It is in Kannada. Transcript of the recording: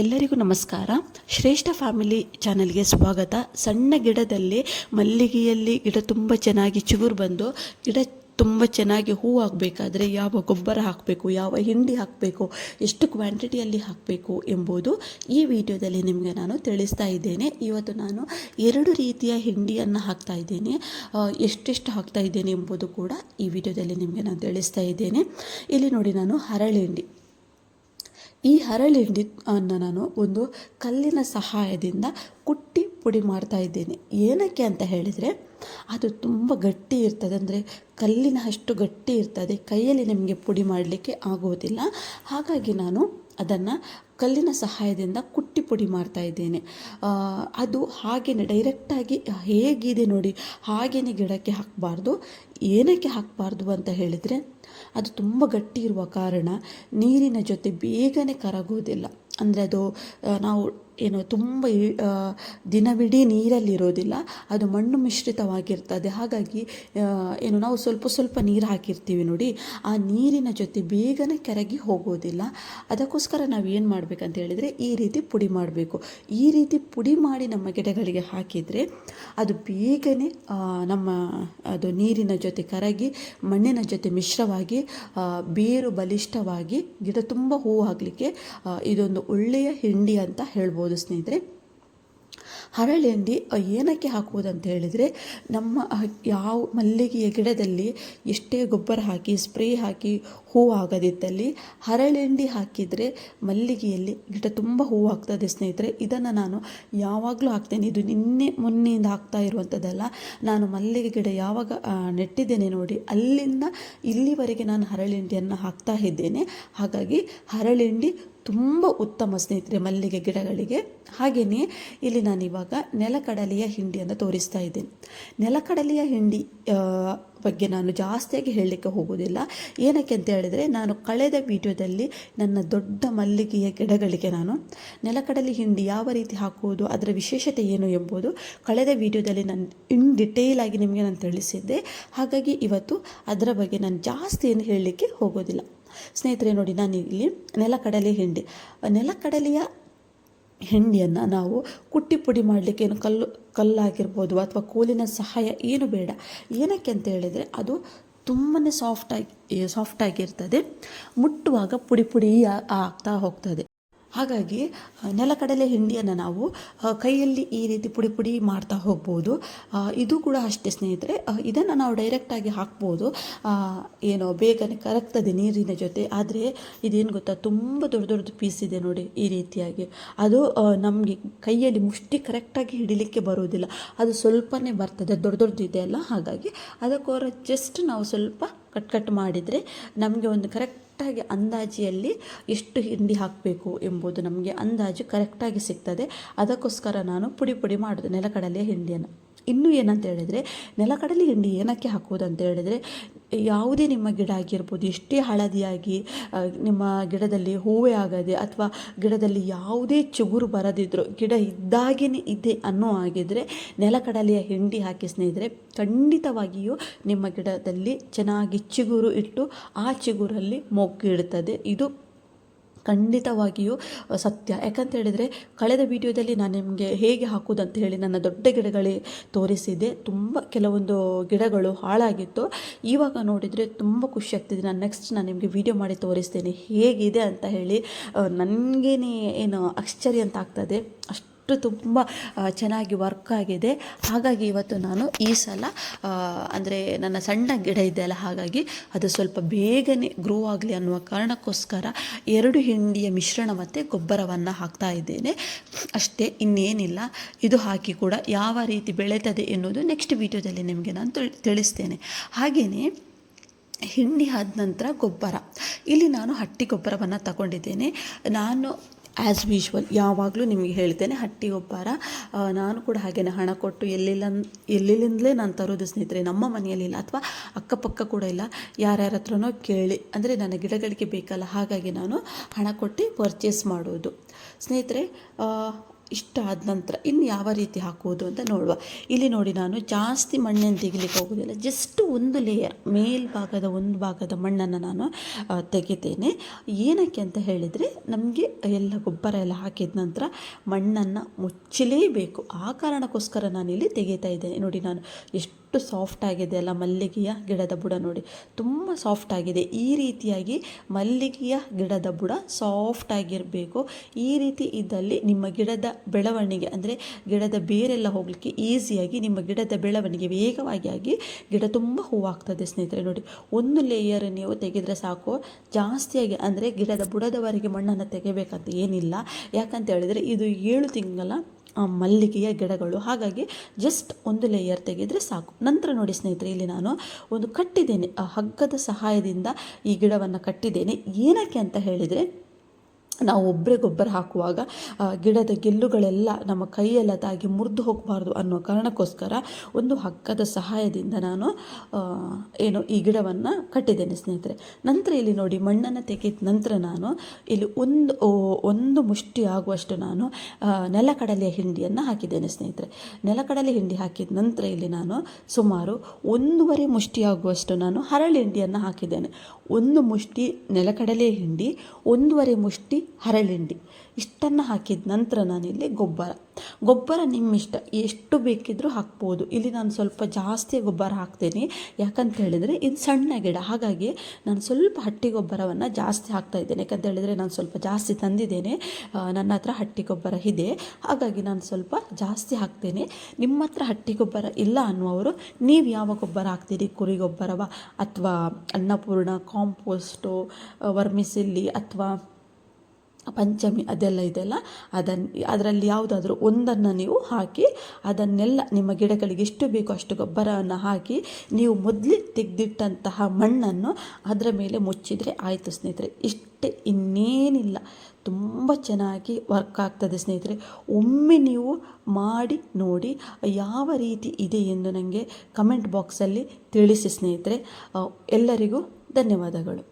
ಎಲ್ಲರಿಗೂ ನಮಸ್ಕಾರ. ಶ್ರೇಷ್ಠ ಫ್ಯಾಮಿಲಿ ಚಾನಲ್ಗೆ ಸ್ವಾಗತ. ಸಣ್ಣ ಗಿಡದಲ್ಲಿ ಮಲ್ಲಿಗೆಯಲ್ಲಿ ಗಿಡ ತುಂಬ ಚೆನ್ನಾಗಿ ಚಿಗುರು ಬಂದು ಗಿಡ ತುಂಬ ಚೆನ್ನಾಗಿ ಹೂ ಆಗಬೇಕಾದ್ರೆ ಯಾವ ಗೊಬ್ಬರ ಹಾಕಬೇಕು, ಯಾವ ಹಿಂಡಿ ಹಾಕಬೇಕು, ಎಷ್ಟು ಕ್ವಾಂಟಿಟಿಯಲ್ಲಿ ಹಾಕಬೇಕು ಎಂಬುದು ಈ ವಿಡಿಯೋದಲ್ಲಿ ನಿಮಗೆ ನಾನು ತಿಳಿಸ್ತಾ ಇದ್ದೇನೆ. ಇವತ್ತು ನಾನು ಎರಡು ರೀತಿಯ ಹಿಂಡಿಯನ್ನು ಹಾಕ್ತಾ ಇದ್ದೇನೆ. ಎಷ್ಟೆಷ್ಟು ಹಾಕ್ತಾ ಇದ್ದೇನೆ ಎಂಬುದು ಕೂಡ ಈ ವಿಡಿಯೋದಲ್ಲಿ ನಿಮಗೆ ನಾನು ತಿಳಿಸ್ತಾ ಇದ್ದೇನೆ. ಇಲ್ಲಿ ನೋಡಿ ನಾನು ಹರಳಿಂಡಿ. ಈ ಹರಳಿಂಡಿ ಅನ್ನು ನಾನು ಒಂದು ಕಲ್ಲಿನ ಸಹಾಯದಿಂದ ಕುಟ್ಟಿ ಪುಡಿ ಮಾಡ್ತಾ ಇದ್ದೇನೆ. ಏನಕ್ಕೆ ಅಂತ ಹೇಳಿದರೆ, ಅದು ತುಂಬ ಗಟ್ಟಿ ಇರ್ತದೆ. ಅಂದರೆ ಕಲ್ಲಿನ ಅಷ್ಟು ಗಟ್ಟಿ ಇರ್ತದೆ. ಕೈಯಲ್ಲಿ ನಿಮಗೆ ಪುಡಿ ಮಾಡಲಿಕ್ಕೆ ಆಗೋದಿಲ್ಲ. ಹಾಗಾಗಿ ನಾನು ಅದನ್ನು ಕಲ್ಲಿನ ಸಹಾಯದಿಂದ ಕುಟ್ಟಿ ಪುಡಿ ಮಾಡ್ತಾ ಇದ್ದೇನೆ. ಅದು ಹಾಗೆಯೇ ಡೈರೆಕ್ಟಾಗಿ ಹೇಗಿದೆ ನೋಡಿ ಹಾಗೆಯೇ ಗಿಡಕ್ಕೆ ಹಾಕಬಾರ್ದು, ಏನಕ್ಕೆ ಹಾಕಬಾರ್ದು ಅಂತ ಹೇಳಿದರೆ ಅದು ತುಂಬ ಗಟ್ಟಿ ಇರುವ ಕಾರಣ ನೀರಿನ ಜೊತೆ ಬೇಗನೆ ಕರಗೋದಿಲ್ಲ. ಅಂದರೆ ಅದು ನಾವು ಏನು ತುಂಬ ದಿನವಿಡೀ ನೀರಲ್ಲಿರೋದಿಲ್ಲ. ಅದು ಮಣ್ಣು ಮಿಶ್ರಿತವಾಗಿರ್ತದೆ. ಹಾಗಾಗಿ ಏನು ನಾವು ಸ್ವಲ್ಪ ಸ್ವಲ್ಪ ನೀರು ಹಾಕಿರ್ತೀವಿ ನೋಡಿ. ಆ ನೀರಿನ ಜೊತೆ ಬೇಗನೆ ಕರಗಿ ಹೋಗೋದಿಲ್ಲ. ಅದಕ್ಕೋಸ್ಕರ ನಾವು ಏನು ಮಾಡಬೇಕಂತ ಹೇಳಿದರೆ, ಈ ರೀತಿ ಪುಡಿ ಮಾಡಬೇಕು. ಈ ರೀತಿ ಪುಡಿ ಮಾಡಿ ನಮ್ಮ ಗಿಡಗಳಿಗೆ ಹಾಕಿದರೆ, ಅದು ಬೇಗನೆ ನಮ್ಮ, ಅದು ನೀರಿನ ಜೊತೆ ಕರಗಿ, ಮಣ್ಣಿನ ಜೊತೆ ಮಿಶ್ರವಾಗಿ ಬೇರು ಬಲಿಷ್ಠವಾಗಿ ಗಿಡ ತುಂಬ ಹೂವು ಆಗಲಿಕ್ಕೆ ಇದೊಂದು ಒಳ್ಳೆಯ ಹಿಂಡಿ ಅಂತ ಹೇಳ್ಬೋದು. ಸ್ನೇಹಿತರೆ, ಹರಳೆಂಡಿ ಏನಕ್ಕೆ ಹಾಕುವುದಂತ ಹೇಳಿದರೆ, ನಮ್ಮ ಯಾವ ಮಲ್ಲಿಗೆಯ ಗಿಡದಲ್ಲಿ ಎಷ್ಟೇ ಗೊಬ್ಬರ ಹಾಕಿ, ಸ್ಪ್ರೇ ಹಾಕಿ ಹೂವು ಆಗದಿದ್ದಲ್ಲಿ ಹರಳೆಂಡಿ ಹಾಕಿದರೆ ಮಲ್ಲಿಗೆಯಲ್ಲಿ ಗಿಡ ತುಂಬ ಹೂವು ಆಗ್ತದೆ ಸ್ನೇಹಿತರೆ. ಇದನ್ನು ನಾನು ಯಾವಾಗಲೂ ಹಾಕ್ತೇನೆ. ಇದು ನಿನ್ನೆ ಮೊನ್ನೆಯಿಂದ ಹಾಕ್ತಾ ಇರುವಂಥದ್ದಲ್ಲ ನಾನು ಮಲ್ಲಿಗೆ ಗಿಡ ಯಾವಾಗ ನೆಟ್ಟಿದ್ದೇನೆ ನೋಡಿ, ಅಲ್ಲಿಂದ ಇಲ್ಲಿವರೆಗೆ ನಾನು ಹರಳೆಂಡಿಯನ್ನು ಹಾಕ್ತಾ ಇದ್ದೇನೆ. ಹಾಗಾಗಿ ಹರಳೆಂಡಿ ತುಂಬ ಉತ್ತಮ ಸ್ನೇಹಿತರೆ ಮಲ್ಲಿಗೆ ಗಿಡಗಳಿಗೆ. ಹಾಗೆಯೇ ಇಲ್ಲಿ ನಾನು ಇವಾಗ ನೆಲಕಡಲೆಯ ಹಿಂಡಿಯನ್ನು ತೋರಿಸ್ತಾ ಇದ್ದೇನೆ. ನೆಲಕಡಲೆಯ ಹಿಂಡಿ ಬಗ್ಗೆ ನಾನು ಜಾಸ್ತಿಯಾಗಿ ಹೇಳಲಿಕ್ಕೆ ಹೋಗೋದಿಲ್ಲ ಏನಕ್ಕೆ ಅಂತ ಹೇಳಿದರೆ ನಾನು ಕಳೆದ ವಿಡಿಯೋದಲ್ಲಿ ನನ್ನ ದೊಡ್ಡ ಮಲ್ಲಿಗೆಯ ಗಿಡಗಳಿಗೆ ನಾನು ನೆಲಕಡಲೆ ಹಿಂಡಿ ಯಾವ ರೀತಿ ಹಾಕುವುದು, ಅದರ ವಿಶೇಷತೆ ಏನು ಎಂಬುದು ಕಳೆದ ವಿಡಿಯೋದಲ್ಲಿ ನಾನು ಇನ್ ಡಿಟೇಲ್ ಆಗಿ ನಿಮಗೆ ನಾನು ತಿಳಿಸಿದ್ದೆ. ಹಾಗಾಗಿ ಇವತ್ತು ಅದರ ಬಗ್ಗೆ ನಾನು ಜಾಸ್ತಿ ಏನು ಹೇಳಲಿಕ್ಕೆ ಹೋಗೋದಿಲ್ಲ ಸ್ನೇಹಿತರೆ ನೋಡಿ, ನಾನು ಇಲ್ಲಿ ನೆಲಕಡಲೆ ಹಿಂಡಿ. ನೆಲಕಡಲೆಯ ಹಿಂಡಿಯನ್ನು ನಾವು ಕುಟ್ಟಿ ಪುಡಿ ಮಾಡಲಿಕ್ಕೆ ಏನು ಕಲ್ಲು, ಕಲ್ಲಾಗಿರ್ಬೋದು ಅಥವಾ ಕೋಲಿನ ಸಹಾಯ ಏನು ಬೇಡ. ಏನಕ್ಕೆ ಅಂತ ಹೇಳಿದರೆ, ಅದು ತುಂಬಾ ಸಾಫ್ಟಾಗಿ ಸಾಫ್ಟಾಗಿರ್ತದೆ ಮುಟ್ಟುವಾಗ ಪುಡಿ ಪುಡಿ ಆಗ್ತಾ ಹೋಗ್ತದೆ. ಹಾಗಾಗಿ ನೆಲಕಡಲೆ ಹಿಂಡಿಯನ್ನು ನಾವು ಕೈಯಲ್ಲಿ ಈ ರೀತಿ ಪುಡಿ ಪುಡಿ ಮಾಡ್ತಾ ಹೋಗ್ಬೋದು. ಇದು ಕೂಡ ಅಷ್ಟೇ ಸ್ನೇಹಿತರೆ. ಇದನ್ನು ನಾವು ಡೈರೆಕ್ಟಾಗಿ ಹಾಕ್ಬೋದು. ಏನೋ ಬೇಗನೆ ಕರಗ್ತದೆ ನೀರಿನ ಜೊತೆ. ಆದರೆ ಇದೇನು ಗೊತ್ತಾ? ತುಂಬ ದೊಡ್ಡ ದೊಡ್ಡದು ಪೀಸ್ ಇದೆ ನೋಡಿ ಈ ರೀತಿಯಾಗಿ. ಅದು ನಮಗೆ ಕೈಯಲ್ಲಿ ಮುಷ್ಟಿ ಕರೆಕ್ಟಾಗಿ ಹಿಡಿಲಿಕ್ಕೆ ಬರುವುದಿಲ್ಲ. ಅದು ಸ್ವಲ್ಪನೇ ಬರ್ತದೆ. ದೊಡ್ಡ ದೊಡ್ಡದಿದೆ ಅಲ್ಲ. ಹಾಗಾಗಿ ಅದಕ್ಕೋರ ಜಸ್ಟ್ ನಾವು ಸ್ವಲ್ಪ ಕಟ್ ಕಟ್ ಮಾಡಿದರೆ ನಮಗೆ ಒಂದು ಕರೆಕ್ಟಾಗಿ ಅಂದಾಜಿಯಲ್ಲಿ ಎಷ್ಟು ಹಿಂಡಿ ಹಾಕಬೇಕು ಎಂಬುದು ನಮಗೆ ಅಂದಾಜು ಕರೆಕ್ಟಾಗಿ ಸಿಗ್ತದೆ. ಅದಕ್ಕೋಸ್ಕರ ನಾನು ಪುಡಿ ಪುಡಿ ಮಾಡೋದು ನೆಲಕಡಲೆ ಹಿಂಡಿಯನ್ನು. ಇನ್ನೂ ಏನಂತ ಹೇಳಿದರೆ, ನೆಲಕಡಲೆ ಹಿಂಡಿ ಏನಕ್ಕೆ ಹಾಕೋದು ಹೇಳಿದರೆ ಯಾವುದೇ ನಿಮ್ಮ ಗಿಡ ಆಗಿರ್ಬೋದು, ಎಷ್ಟೇ ಹಳದಿಯಾಗಿ ನಿಮ್ಮ ಗಿಡದಲ್ಲಿ ಹೂವೇ ಆಗದೆ ಅಥವಾ ಗಿಡದಲ್ಲಿ ಯಾವುದೇ ಚಿಗುರು ಬರದಿದ್ದರೂ ಗಿಡ ಇದ್ದಾಗೇ ಇದೆ ಅನ್ನೋ ಆಗಿದ್ದರೆ ನೆಲಕಡಲೆಯ ಹಿಂಡಿ ಹಾಕಿ ಸ್ನೇಹಿತರೆ, ಖಂಡಿತವಾಗಿಯೂ ನಿಮ್ಮ ಗಿಡದಲ್ಲಿ ಚೆನ್ನಾಗಿ ಚಿಗುರು ಇಟ್ಟು, ಆ ಚಿಗುರಲ್ಲಿ ಮೊಗ್ಗಿಡ್ತದೆ ಇದು ಖಂಡಿತವಾಗಿಯೂ ಸತ್ಯ. ಯಾಕಂತ ಹೇಳಿದರೆ, ಕಳೆದ ವಿಡಿಯೋದಲ್ಲಿ ನಾನು ನಿಮಗೆ ಹೇಗೆ ಹಾಕೋದಂತ ಹೇಳಿ ನನ್ನ ದೊಡ್ಡ ಗಿಡಗಳೇ ತೋರಿಸಿದೆ ತುಂಬ ಕೆಲವೊಂದು ಗಿಡಗಳು ಹಾಳಾಗಿತ್ತು. ಇವಾಗ ನೋಡಿದರೆ ತುಂಬ ಖುಷಿ ಆಗ್ತಿದೆ. ನಾನು ನೆಕ್ಸ್ಟ್ ನಾನು ನಿಮಗೆ ವಿಡಿಯೋ ಮಾಡಿ ತೋರಿಸ್ತೇನೆ. ಹೇಗಿದೆ ಅಂತ ಹೇಳಿ ನನಗೇನೆ ಏನು ಆಶ್ಚರ್ಯ ಅಂತ ಆಗ್ತದೆ ಅಷ್ಟು ತುಂಬ ಚೆನ್ನಾಗಿ ವರ್ಕ್ ಆಗಿದೆ. ಹಾಗಾಗಿ ಇವತ್ತು ನಾನು ಈ ಸಲ ಅಂದರೆ ನನ್ನ ಸಣ್ಣ ಗಿಡ ಇದೆಯಲ್ಲ ಹಾಗಾಗಿ ಅದು ಸ್ವಲ್ಪ ಬೇಗನೆ ಗ್ರೋ ಆಗಲಿ ಅನ್ನುವ ಕಾರಣಕ್ಕೋಸ್ಕರ ಎರಡು ಹಿಂಡಿಯ ಮಿಶ್ರಣ ಮತ್ತು ಗೊಬ್ಬರವನ್ನು ಹಾಕ್ತಾ ಇದ್ದೇನೆ. ಅಷ್ಟೇ, ಇನ್ನೇನಿಲ್ಲ. ಇದು ಹಾಕಿ ಕೂಡ ಯಾವ ರೀತಿ ಬೆಳೀತದೆ ಎನ್ನುವುದು ನೆಕ್ಸ್ಟ್ ವಿಡಿಯೋದಲ್ಲಿ ನಿಮಗೆ ನಾನು ತಿಳಿಸ್ತೇನೆ. ಹಾಗೆಯೇ ಹಿಂಡಿ ಆದ ನಂತರ ಗೊಬ್ಬರ. ಇಲ್ಲಿ ನಾನು ಹಟ್ಟಿ ಗೊಬ್ಬರವನ್ನು ತಗೊಂಡಿದ್ದೇನೆ. ನಾನು ಆ್ಯಸ್ ಯೂಶ್ವಲ್ ಯಾವಾಗಲೂ ನಿಮಗೆ ಹೇಳ್ತೇನೆ, ಹಟ್ಟಿ ಒಬ್ಬಾರ ನಾನು ಕೂಡ ಹಾಗೇನೆ ಹಣ ಕೊಟ್ಟು ಎಲ್ಲಿಲ್ಲ ಎಲ್ಲಿಂದಲೇ ನಾನು ತರೋದು ಸ್ನೇಹಿತರೆ, ನಮ್ಮ ಮನೆಯಲ್ಲಿಲ್ಲ ಅಥವಾ ಅಕ್ಕಪಕ್ಕ ಕೂಡ ಇಲ್ಲ, ಯಾರ್ಯಾರ ಹತ್ರನೋ ಕೇಳಿ, ಅಂದರೆ ನನ್ನ ಗಿಡಗಳಿಗೆ ಬೇಕಲ್ಲ, ಹಾಗಾಗಿ ನಾನು ಹಣ ಕೊಟ್ಟು ಪರ್ಚೇಸ್ ಮಾಡೋದು. ಸ್ನೇಹಿತರೆ ಇಷ್ಟ ಆದ ನಂತರ ಇನ್ನು ಯಾವ ರೀತಿ ಹಾಕುವುದು ಅಂತ ನೋಡುವ. ಇಲ್ಲಿ ನೋಡಿ ನಾನು ಜಾಸ್ತಿ ಮಣ್ಣನ್ನು ತೆಗಿಲಿಕ್ಕೆ ಹೋಗೋದಿಲ್ಲ ಜಸ್ಟ್ ಒಂದು ಲೇಯರ್ ಮೇಲ್ಭಾಗದ ಒಂದು ಭಾಗದ ಮಣ್ಣನ್ನು ನಾನು ತೆಗಿತೇನೆ. ಏನಕ್ಕೆ ಅಂತ ಹೇಳಿದರೆ ನಮಗೆ ಎಲ್ಲ ಗೊಬ್ಬರ ಎಲ್ಲ ಹಾಕಿದ ನಂತರ ಮಣ್ಣನ್ನು ಮುಚ್ಚಲೇಬೇಕು. ಆ ಕಾರಣಕ್ಕೋಸ್ಕರ ನಾನು ಇಲ್ಲಿ ತೆಗೀತಾ ಇದ್ದೇನೆ. ನೋಡಿ ನಾನು ಎಷ್ಟು ಸಾಫ್ಟ್ ಆಗಿದೆ ಅಲ್ಲ ಮಲ್ಲಿಗೆಯ ಗಿಡದ ಬುಡ ನೋಡಿ. ತುಂಬ ಸಾಫ್ಟ್ ಆಗಿದೆ. ಈ ರೀತಿಯಾಗಿ ಮಲ್ಲಿಗೆಯ ಗಿಡದ ಬುಡ ಸಾಫ್ಟ್ ಆಗಿರಬೇಕು. ಈ ರೀತಿ ಇದ್ದಲ್ಲಿ ನಿಮ್ಮ ಗಿಡದ ಬೆಳವಣಿಗೆ ಅಂದರೆ ಗಿಡದ ಬೇರೆಲ್ಲ ಹೋಗಲಿಕ್ಕೆ ಈಸಿಯಾಗಿ ನಿಮ್ಮ ಗಿಡದ ಬೆಳವಣಿಗೆ ವೇಗವಾಗಿ ಆಗಿ ಗಿಡ ತುಂಬ ಹೂವಾಗ್ತದೆ ಸ್ನೇಹಿತರೆ ನೋಡಿ. ಒಂದು ಲೇಯರ್ ನೀವು ತೆಗೆದರೆ ಸಾಕು. ಜಾಸ್ತಿಯಾಗಿ ಅಂದರೆ ಗಿಡದ ಬುಡದವರೆಗೆ ಮಣ್ಣನ್ನು ತೆಗಿಬೇಕಂತ ಏನಿಲ್ಲ. ಯಾಕಂತ ಹೇಳಿದರೆ ಇದು ಏಳು ತಿಂಗಳ ಮಲ್ಲಿಗೆಯ ಗಿಡಗಳು. ಹಾಗಾಗಿ ಜಸ್ಟ್ ಒಂದು ಲೇಯರ್ ತೆಗೆದರೆ ಸಾಕು. ನಂತರ ನೋಡಿ ಸ್ನೇಹಿತರೆ, ಇಲ್ಲಿ ನಾನು ಒಂದು ಕಟ್ಟಿದ್ದೇನೆ. ಹಗ್ಗದ ಸಹಾಯದಿಂದ ಈ ಗಿಡವನ್ನು ಕಟ್ಟಿದ್ದೇನೆ. ಏನಕ್ಕೆ ಅಂತ ಹೇಳಿದರೆ ನಾವು ಒಬ್ಬರೇ ಗೊಬ್ಬರ ಹಾಕುವಾಗ ಗಿಡದ ಗೆಲ್ಲುಗಳೆಲ್ಲ ನಮ್ಮ ಕೈಯೆಲ್ಲ ತಾಗಿ ಮುರಿದು ಹೋಗಬಾರ್ದು ಅನ್ನೋ ಕಾರಣಕ್ಕೋಸ್ಕರ ಒಂದು ಹಗ್ಗದ ಸಹಾಯದಿಂದ ನಾನು ಏನು ಈ ಗಿಡವನ್ನು ಕಟ್ಟಿದ್ದೇನೆ ಸ್ನೇಹಿತರೆ. ನಂತರ ಇಲ್ಲಿ ನೋಡಿ ಮಣ್ಣನ್ನು ತೆಗೆದ ನಂತರ ನಾನು ಇಲ್ಲಿ ಒಂದು ಒಂದು ಮುಷ್ಟಿ ಆಗುವಷ್ಟು ನಾನು ನೆಲಕಡಲೆಯ ಹಿಂಡಿಯನ್ನು ಹಾಕಿದ್ದೇನೆ ಸ್ನೇಹಿತರೆ. ನೆಲಕಡಲೆ ಹಿಂಡಿ ಹಾಕಿದ ನಂತರ ಇಲ್ಲಿ ನಾನು ಸುಮಾರು ಒಂದೂವರೆ ಮುಷ್ಟಿ ಆಗುವಷ್ಟು ನಾನು ಹರಳು ಹಾಕಿದ್ದೇನೆ. ಒಂದು ಮುಷ್ಟಿ ನೆಲಕಡಲೆ ಹಿಂಡಿ, ಒಂದೂವರೆ ಮುಷ್ಟಿ ಹರಳಿಂಡಿ. ಇಷ್ಟನ್ನು ಹಾಕಿದ ನಂತರ ನಾನಿಲ್ಲಿ ಗೊಬ್ಬರ. ಗೊಬ್ಬರ ನಿಮ್ಮಿಷ್ಟ. ಎಷ್ಟು ಬೇಕಿದ್ದರೂ ಹಾಕ್ಬೋದು. ಇಲ್ಲಿ ನಾನು ಸ್ವಲ್ಪ ಜಾಸ್ತಿ ಗೊಬ್ಬರ ಹಾಕ್ತೇನೆ. ಯಾಕಂತ ಹೇಳಿದರೆ ಇದು ಸಣ್ಣ ಗಿಡ. ಹಾಗಾಗಿ ನಾನು ಸ್ವಲ್ಪ ಹಟ್ಟಿ ಗೊಬ್ಬರವನ್ನು ಜಾಸ್ತಿ ಹಾಕ್ತಾ ಇದ್ದೇನೆ. ಯಾಕಂತ ಹೇಳಿದರೆ ನಾನು ಸ್ವಲ್ಪ ಜಾಸ್ತಿ ತಂದಿದ್ದೇನೆ. ನನ್ನ ಹತ್ರ ಹಟ್ಟಿ ಗೊಬ್ಬರ ಇದೆ. ಹಾಗಾಗಿ ನಾನು ಸ್ವಲ್ಪ ಜಾಸ್ತಿ ಹಾಕ್ತೇನೆ. ನಿಮ್ಮ ಹತ್ರ ಹಟ್ಟಿ ಗೊಬ್ಬರ ಇಲ್ಲ ಅನ್ನುವರು ನೀವು ಯಾವ ಗೊಬ್ಬರ ಹಾಕ್ತೀರಿ? ಕುರಿ ಗೊಬ್ಬರವ ಅಥವಾ ಅನ್ನಪೂರ್ಣ, ಕಾಂಪೋಸ್ಟು ವರ್ಮಿಸಿಲ್ಲಿ ಅಥವಾ ಪಂಚಮಿ ಅದೆಲ್ಲ ಇದೆಯಲ್ಲ? ಅದನ್ನು ಅದರಲ್ಲಿ ಯಾವುದಾದ್ರೂ ಒಂದನ್ನು ನೀವು ಹಾಕಿ, ಅದನ್ನೆಲ್ಲ ನಿಮ್ಮ ಗಿಡಗಳಿಗೆ ಎಷ್ಟು ಬೇಕೋ ಅಷ್ಟು ಗೊಬ್ಬರವನ್ನು ಹಾಕಿ, ನೀವು ಮೊದಲೇ ತೆಗೆದಿಟ್ಟಂತಹ ಮಣ್ಣನ್ನು ಅದರ ಮೇಲೆ ಮುಚ್ಚಿದರೆ ಆಯಿತು ಸ್ನೇಹಿತರೆ. ಇಷ್ಟೇ, ಇನ್ನೇನಿಲ್ಲ. ತುಂಬ ಚೆನ್ನಾಗಿ ವರ್ಕ್ ಆಗ್ತದೆ ಸ್ನೇಹಿತರೆ. ಒಮ್ಮೆ ನೀವು ಮಾಡಿ, ನೋಡಿ, ಯಾವ ರೀತಿ ಇದೆ ಎಂದು ನನಗೆ ಕಮೆಂಟ್ ಬಾಕ್ಸಲ್ಲಿ ತಿಳಿಸಿ ಸ್ನೇಹಿತರೆ. ಎಲ್ಲರಿಗೂ ಧನ್ಯವಾದಗಳು.